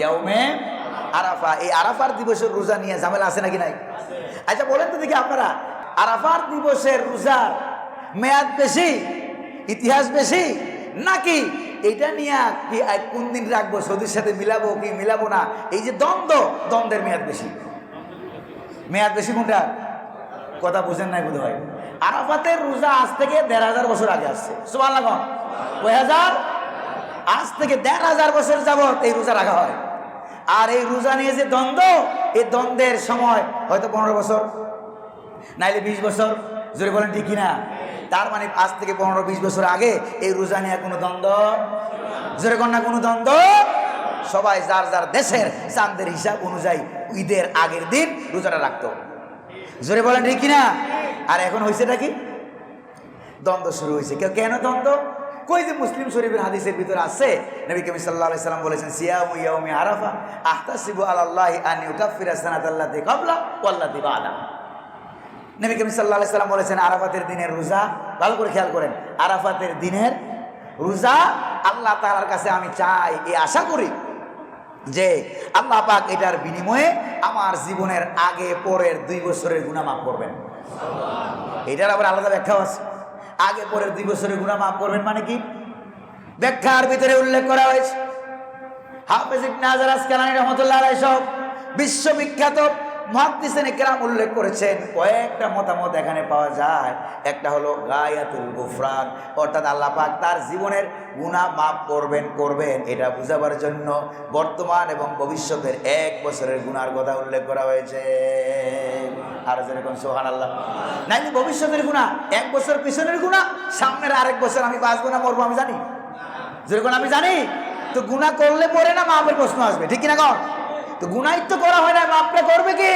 ইয়াউমে আরাফা। এই আরাফার দিবসের রোজা নিয়ে ঝামেলা আছে নাকি নাই? আচ্ছা বলেন তো দেখি আপনারা। আরাফার দিবসের রোজার মেয়াদ বেশি, ইতিহাস বেশি, নাকি এটা নিয়ে কি কোন দিন রাখব, সৌদির সাথে মিলাবো কি মিলাবো না? এই যে দ্বন্দ্ব, দ্বন্দ্বের মেয়াদ বেশি। মেয়াদ বেশি কোনটা? কথা বুঝেন নাই বোধ হয় আরাফাতের রোজা আজ থেকে দেড় হাজার বছর আগে আসছে। লাগান কয় হাজার? আজ থেকে দেড় হাজার বছর যাবত এই রোজা রাখা হয়। আর এই রোজা নিয়ে যে দ্বন্দ্ব, এই দ্বন্দ্বের সময় হয়তো পনেরো বছর, নাইলে বিশ বছর, জোরে বলেন ঠিক কিনা? তার মানে আজ থেকে পনেরো বিশ বছর আগে এই রোজা নিয়ে কোনো দ্বন্দ্ব? জোরে কন্যা কোনো দ্বন্দ্ব? সবাই যার যার দেশের চাঁদের হিসাব অনুযায়ী ঈদের আগের দিন রোজাটা রাখতো। জোরে বলেন ঠিক কিনা? আর এখন হয়েছেটা কি? দ্বন্দ্ব শুরু হয়েছে কেউ কেন দ্বন্দ্ব? কই যে মুসলিম শরীফের হাদিসের ভিতরে আছে? নবী কবি সাল্লাহ সাল্লাম বলেছেন, সিয়ামু ইয়াউমি আরাফা, আহতাসিবু আলাল্লাহি আন সানাতাল্লাতি ক্বাবলা ওয়াল্লাতি বাদা। নবী কবি সাল্লাহ সাল্লাম বলেছেন, আরাফাতের দিনের রোজা, ভালো করে খেয়াল করেন, আরাফাতের দিনের রোজা আল্লাহ তাআলার কাছে আমি চাই এই আশা করি যে আল্লাহ পাক এটার বিনিময়ে আমার জীবনের আগে পরের দুই বছরের গুণা মাফ করবেন। এটার আবার আলাদা ব্যাখ্যাও আছে। আগে পরের দুই বছরের গুণা মাফ করবেন মানে কি? ব্যাখ্যার ভিতরে উল্লেখ করা হয়েছে। হাফেজ ইবনে হাজার আসকালানি রহমতুল্লাহ আলাইহি সব বিশ্ববিখ্যাত মহাদ্দিসেন কেরাম উল্লেখ করেছেন, কয়েকটা মতামত এখানে পাওয়া যায়। একটা হলো গায়াতুল গুফরান, অর্থাৎ আল্লাহ পাক তার জীবনের গুনাহ মাফ করবেন করবেন, এটা বুঝাবার জন্য বর্তমান এবং ভবিষ্যতের এক বছরের গুনার কথা উল্লেখ করা হয়েছে। আর যেরকম সোহান আল্লাহ ভবিষ্যতের গুণা এক বছর পিছনের গুণা সামনের আরেক বছর আমি বাঁচবো না, মরবো আমি জানি। যেরকম আমি জানি? তো গুণা করলে পরে না মাপের প্রশ্ন আসবে, ঠিক কিনা কর তো গুনাই তো করা হয় না, মাপটা করবে কি?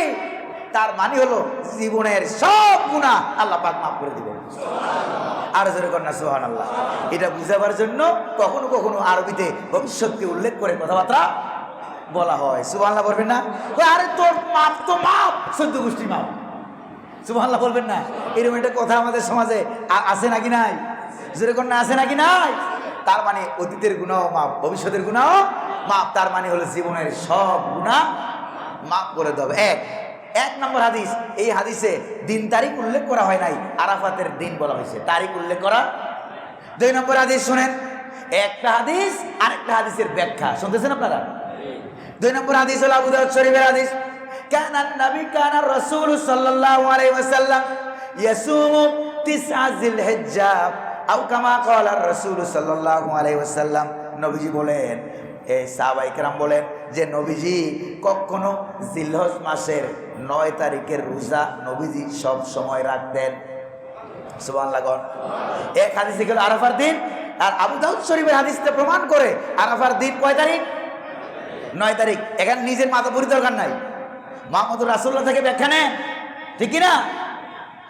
তার মানে হলো জীবনের সব গুণা আল্লাহ পাক মাফ করে দিবেন। আর যেরকম না সোহান আল্লাহ এটা বুঝাবার জন্য কখনো কখনো আরবিতে ভবিষ্যৎকে উল্লেখ করে কথাবার্তা বলা হয়। সুবহানাল্লাহ বলবেন না? আরে তোর মাপ তো মাপ। সদ্য গোষ্ঠী মাপ সুবহানাল্লাহ বলবেন না, এরকম একটা কথা আমাদের সমাজে আছে নাকি নাই? যেরকম না আছে নাকি নাই, তার মানে অতীতের গুণাও মাপ, ভবিষ্যতের গুণাও মাপ, তার মানে হলো জীবনের সব গুণা মাপ করে দেবে এক এক নম্বর হাদিস, এই হাদিসে দিন তারিখ উল্লেখ করা হয় নাই, আরাফাতের দিন বলা হয়েছে। তারিখ উল্লেখ করা। দুই নম্বর হাদিস শুনেন, একটা হাদিস, আরেকটা হাদিসের ব্যাখ্যা। শুনতেছেন আপনারা? দুই নম্বর হাদিস হলো আবু দাউদ শরীফের হাদিস। কানা নবী, কানা রাসূল সাল্লাল্লাহু আলাইহি ওয়াসাল্লাম ইয়াসুমু তিসআ জিলহিজ্জা আও কামা ক্বালা রাসূল সাল্লাল্লাহু আলাইহি ওয়াসাল্লাম। নবীজি বলেন এই সাহাবাই কেরাম বলেন যে নবীজি, কখনো জিলহজ মাসের নয় তারিখের রোজা নবীজি সব সময় রাখতেন। সুবান লাগন এক হাদিসে গেল আরাফার দিন, আর আবু দাউদ শরীফের হাদিসটা প্রমাণ করে আরাফার দিন কয় তারিখ? নয় তারিখ। এখানে নিজের মাথা পুরি দরকার নাই। মাহমুদুর রাসুল্লাহ থেকে ব্যাখ্যা নেন। ঠিক না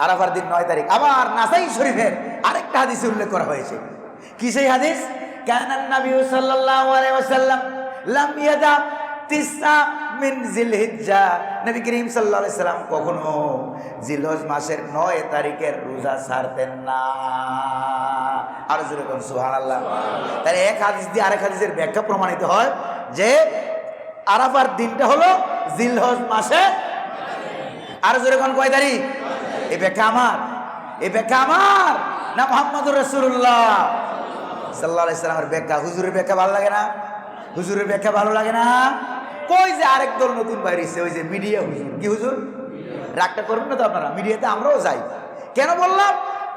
আরাফার দিন নয় তারিখ। আবার নাসাই শরীফের আরেকটা হাদিস উল্লেখ করা হয়েছে। কি সেই হাদিস? কানান নবী সাল্লাল্লাহু আলাইহি ওয়াসাল্লাম লাম ইয়াদা তিসা মিন কখনো জিলহজ মাসের নয় তারিখের রোজা ছাড়তেন না। আর যেরকম সুবহানাল্লাহ। তাহলে এক হাদিস দিয়ে আরেক হাদিসের ব্যাখ্যা প্রমাণিত হয় যে আরাফার দিনটা হলো জিলহজ মাসে। আর যেরকম কয় তারিখ এ ব্যাখ্যা আমার, এ ব্যাখ্যা আমার। না মোহাম্মদুর রসুল্লাহ সাল্লাহ ইসলামের ব্যাখ্যা, হুজুরের ব্যাখ্যা ভালো লাগে না? হুজুরের ব্যাখ্যা ভালো লাগে না? কই যে আরেক দল নতুন বাইরেছে ওই যে মিডিয়া হুজুর। কি হুজুর? রাগটা করবেন না তো আপনারা? মিডিয়াতে আমরাও যাই। কেন বললাম?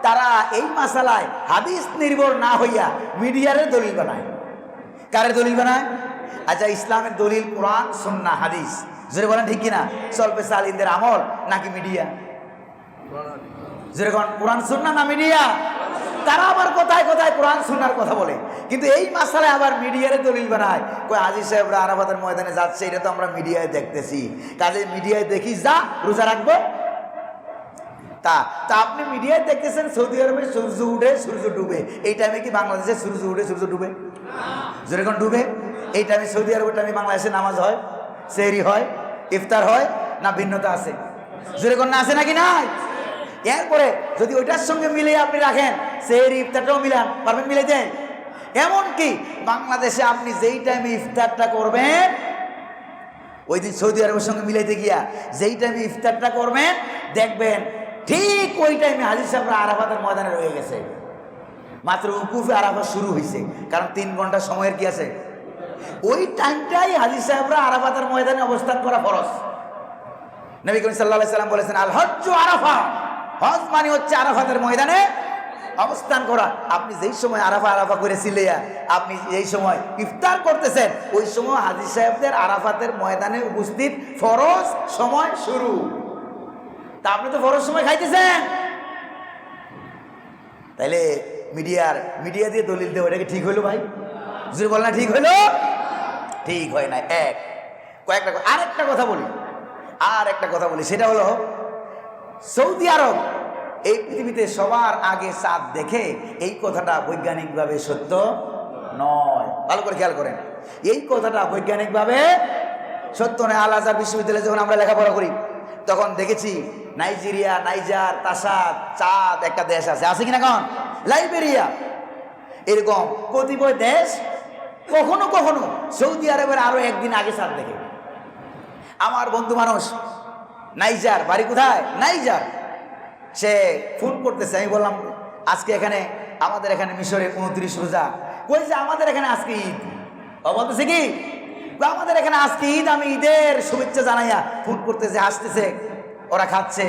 তারা এই মাসালায় হাদিস নির্ভর না হইয়া মিডিয়ারে দলিল বানায়। কারের দলিল বানায়? আচ্ছা ইসলামের দলিল, কোরআন সুন্না হাদিস। জোরে বলেন ঠিক কিনা? সলপে সালিনদের আমল নাকি মিডিয়া? যেরকম কোরআন সুন্না না মিডিয়া? তারা আবার কোথায় কোথায় কোরআন সুন্নার কথা বলে? কিন্তু এই মাসালায় আবার মিডিয়ারে দলিল বানায়। কই আজি সাহেবরা আরাফাতের ময়দানে যাচ্ছে, এটা তো আমরা মিডিয়ায় দেখতেছি। কাজে মিডিয়ায় দেখি, যা রোজা রাখব। তা তা আপনি মিডিয়ায় দেখতেছেন, সৌদি আরবে সূর্য উঠে সূর্য ডুবে। এই টাইমে কি বাংলাদেশে সূর্য উঠে সূর্য ডুবে? যেরকম ডুবে? এই টাইমে সৌদি আরবের টাইমে বাংলাদেশে নামাজ হয়, সেহরি হয়, ইফতার হয়, না ভিন্নতা আছে? যেরকম না আছে নাকি নাই? এরপরে যদি ওইটার সঙ্গে মিলে আপনি রাখেন, সেহরি, ইফতারটাও মিলান, পারবেন মিলে দেন? এমনকি বাংলাদেশে আপনি যেই টাইমে ইফতারটা করবেন, ওই দিন সৌদি আরবের সঙ্গে মিলাইতে গিয়া যেই টাইমে ইফতারটা করবেন, দেখবেন ঠিক ওই টাইমে হাজির সাহেবরা আরাফাতের ময়দানে রয়ে গেছে। মাত্র উকুফে আরাফাত শুরু হয়েছে কারণ তিন ঘণ্টা সময়ের কি আছে? ওই টাইমটাই হাজির সাহেবরা আরাফাতের ময়দানে অবস্থান করা ফরজ। নবী করিম সাল্লাহ সাল্লাম বলেছেন আল হজ্জ আরাফা। হজ মানে হচ্ছে আরাফাতের ময়দানে অবস্থান করা। আপনি যেই সময় আরাফা আরাফা করে সিলেয়া আপনি যেই সময় ইফতার করতেছেন, ওই সময় হাজির সাহেবদের আরাফাতের ময়দানে উপস্থিত ফরজ সময় শুরু। তা আপনি তো ফরজ সময় খাইতেছেন। তাইলে মিডিয়ার, মিডিয়া দিয়ে দলিল দেওয়া, এটা কি ঠিক হইল ভাই? যদি বল না, ঠিক হইল ঠিক হয় না এক। কয়েকটা ক- আরেকটা কথা বলি আর একটা কথা বলি, সেটা হলো, সৌদি আরব, এই পৃথিবীতে সবার আগে চাঁদ দেখে এই কথাটা বৈজ্ঞানিকভাবে সত্য নয়। ভালো করে খেয়াল করেন, এই কথাটা বৈজ্ঞানিকভাবে সত্য নয়। আল বিশ্ববিদ্যালয়ে যখন আমরা লেখাপড়া করি, তখন দেখেছি নাইজেরিয়া, নাইজার, তাসাদ, চাঁদ, একটা দেশ আছে। আছে কিনা কন? লাইবেরিয়া। এরকম কতিপয় দেশ কখনো কখনো সৌদি আরবের আরও একদিন আগে সার দেখে। আমার বন্ধু মানুষ, নাইজার, বাড়ি কোথায়? নাইজার। সে ফোন করতেছে, আমি বললাম, আজকে এখানে, আমাদের এখানে মিশরে উনত্রিশ রোজা। যে আমাদের এখানে আজকে ঈদ? ও বলতেছে কি? আমাদের এখানে আজকে ঈদ, আমি ঈদের শুভেচ্ছা জানাইয়া ফোন করতেছে, হাসতেছে, ওরা খাচ্ছে,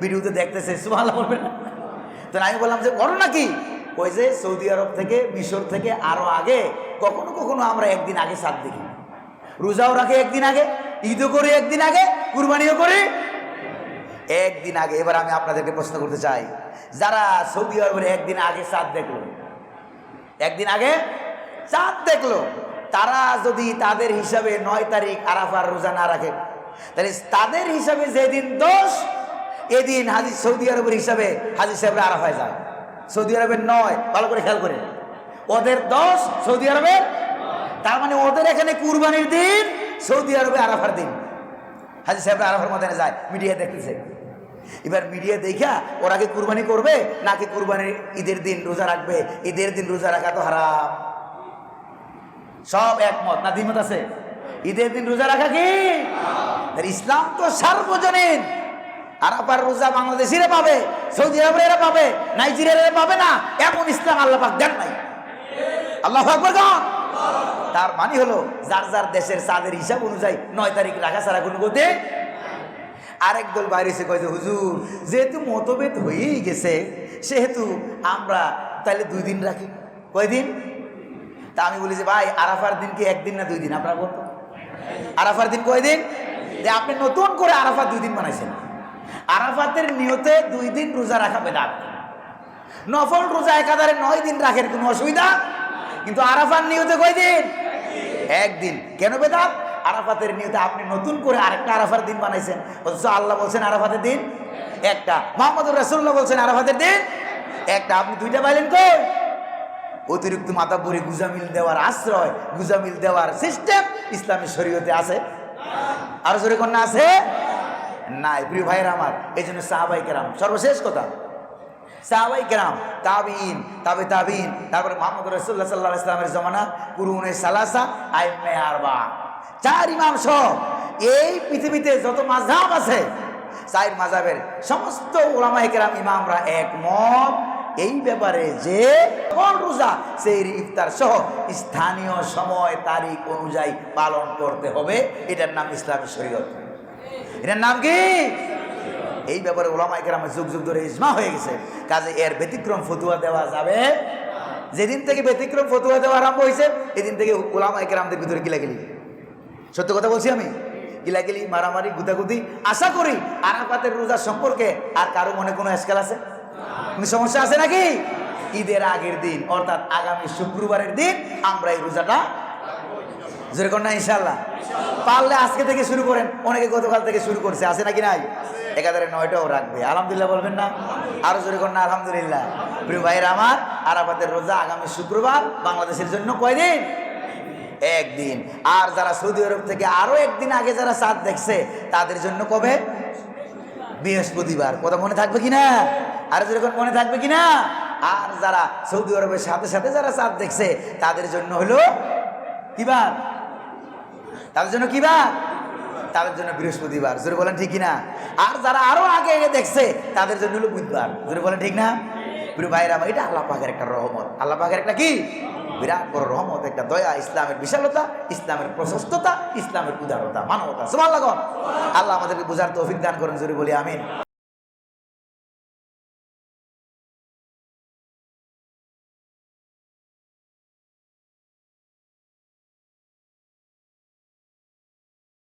ভিডিওতে দেখতেছে সুভালো বলবেন না? তো আমি বললাম যে, ঘটনা কি? ওই যে, সৌদি আরব থেকে, মিশর থেকে আরও আগে কখনো কখনো আমরা একদিন আগে সাত দেখি। রোজাও রাখে একদিন আগে, ঈদও করি একদিন আগে, কুরবানিও করি একদিন আগে। এবার আমি আপনাদেরকে প্রশ্ন করতে চাই, যারা সৌদি আরবের একদিন আগে চাঁদ দেখল, একদিন আগে চাঁদ দেখল, তারা যদি তাদের হিসাবে নয় তারিখ আরাফার রোজা না রাখে, তাহলে তাদের হিসাবে যেদিন দোষ, এদিন হাজির সৌদি আরবের হিসাবে হাজির সাহেবরা আরাফায় যায়। সৌদি আরবের নয়, ভালো করে খেয়াল করে ওদের দশ সৌদি আরবের। তার মানে ওদের এখানে কুরবানির দিন, সৌদি আরবে আরাফার দিন। হাজি সাহেবরা আরাফার মধ্যে যায় মিডিয়া দেখতেছে। এবার মিডিয়া দেখা ওরা কি কুরবানি করবে, নাকি কুরবানির ঈদের দিন রোজা রাখবে? ঈদের দিন রোজা রাখা তো হারাম। সব একমত, না দ্বিমত আছে? ঈদের দিন রোজা রাখা কি? ইসলাম তো সার্বজনীন। আরাফার রোজা বাংলাদেশিরা পাবে, সৌদি আরবেরা পাবে, নাইজেরিয়ারা পাবে না, এমন ইসলাম আল্লাহ পাক দেন নাই। আল্লাহ তার মানে হলো, যার যার দেশের চাঁদের হিসাব অনুযায়ী নয় তারিখ রাখা ছাড়া কোনো গতি আরেক দল বাইরে এসে কয়েছে হুজুর, যেহেতু মতভেদ হয়েই গেছে, সেহেতু আমরা তাহলে দুই দিন রাখি। কয়দিন তা আমি বলি যে, ভাই, আরাফার দিন কি একদিন না দুই দিন? আপনারা বলতো। আরাফার দিন কয়দিন যে, আপনি নতুন করে আরাফাত দুই দিন বানাইছেন। আরাফাতের নিয়তে দুই দিন রোজা রাখা বেদাত। নফল রোজা একাধারে নয় দিন রাখেন কোনো অসুবিধা কিন্তু আরাফার নিয়তে কয় দিন একদিন। কেন বেদাত? আরাফাতের নিয়তে আপনি নতুন করে আরেকটা আরাফার দিন বানাইছেন। অথচ আল্লাহ বলছেন আরাফাতের দিন একটা। মোহাম্মদ রাসুল্লাহ বলছেন আরাফাতের দিন একটা। আপনি দুইটা পাইলেন কই? অতিরিক্ত মাতাবুরি গুজামিল দেওয়ার আশ্রয়, গুজামিল দেওয়ার সিস্টেম ইসলামী শরীয়তে আছে? আরও জোরে কন্যা আছে? নাই। প্রিয় ভাইয়ের আমার এই জন্য সাহাবাই কেরাম, সর্বশেষ কথা। সাহাবাই কেরাম তাবিন তাবে তাবিন তারপরে মোহাম্মদ রসুল্লাহ সাল্লাহ ইসলামের জমানা, কুরুনে সালাসা আরবা। চার ইমাম সহ এই পৃথিবীতে যত মাঝাব আছে, চার মাঝাবের সমস্ত কেরাম ইমামরা একমত। এই ব্যাপারে যে কোন রোজা, সেই ইফতার সহ স্থানীয় সময়, তারিখ অনুযায়ী পালন করতে হবে। এটার নাম ইসলামী শরীয়ত। এটার নাম কি? এই ব্যাপারে ওলামা একরামের যুগ যুগ ধরে ইজমা হয়ে গেছে। কাজে এর ব্যতিক্রম ফতুয়া দেওয়া যাবে। যেদিন থেকে ব্যতিক্রম ফতুয়া দেওয়া আরম্ভ হয়েছে, এদিন থেকে ওলামা একরামদের ভিতরে গিলাগিলি। সত্য কথা বলছি আমি? গিলাগিলি, মারামারি গুতাগুতি আশা করি আরাফাতের রোজার সম্পর্কে আর কারও মনে কোনো এসকাল আছে? সমস্যা আছে নাকি? ঈদের আগের দিন, অর্থাৎ আগামী শুক্রবারের দিন আমরা এই রোজাটা যেরকম না ইনশাল্লাহ পারলে আজকে থেকে শুরু করেন। অনেকে গতকাল থেকে শুরু করছে। আছে নাকি নাই? একাধারে নয়টাও রাখবে। আলহামদুলিল্লাহ বলবেন না। আরও জোরে করেন না, আলহামদুলিল্লাহ। প্রিয় ভাইয়ের আমার, আরাফাতের রোজা আগামী শুক্রবার বাংলাদেশের জন্য কয়দিন? একদিন। আর যারা সৌদি আরব থেকে আরও একদিন আগে যারা চাঁদ দেখছে, তাদের জন্য কবে? বৃহস্পতিবার। কথা মনে থাকবে কিনা? আর যেরকম মনে থাকবে কিনা? আর যারা সৌদি আরবের সাথে সাথে যারা চাঁদ দেখছে, তাদের জন্য হলো কিবার? তাদের জন্য কি বার? তাদের জন্য বৃহস্পতিবার। জোরে বলেন ঠিক না আর যারা আরও আগে আগে দেখছে, তাদের জন্য হলো বুধবার। জোরে বলেন ঠিক না? প্রিয় ভাইরা এটা আল্লাহ পাকের একটা রহমত। আল্লাহ পাকের একটা কি? বিরাট বড় রহমত, একটা দয়া, ইসলামের বিশালতা, ইসলামের প্রশস্ততা, ইসলামের উদারতা, মানবতা। সুবহানাল্লাহ আল্লাহ আমাদেরকে বোঝার তৌফিক দান করেন, জোরে বলি আমিন।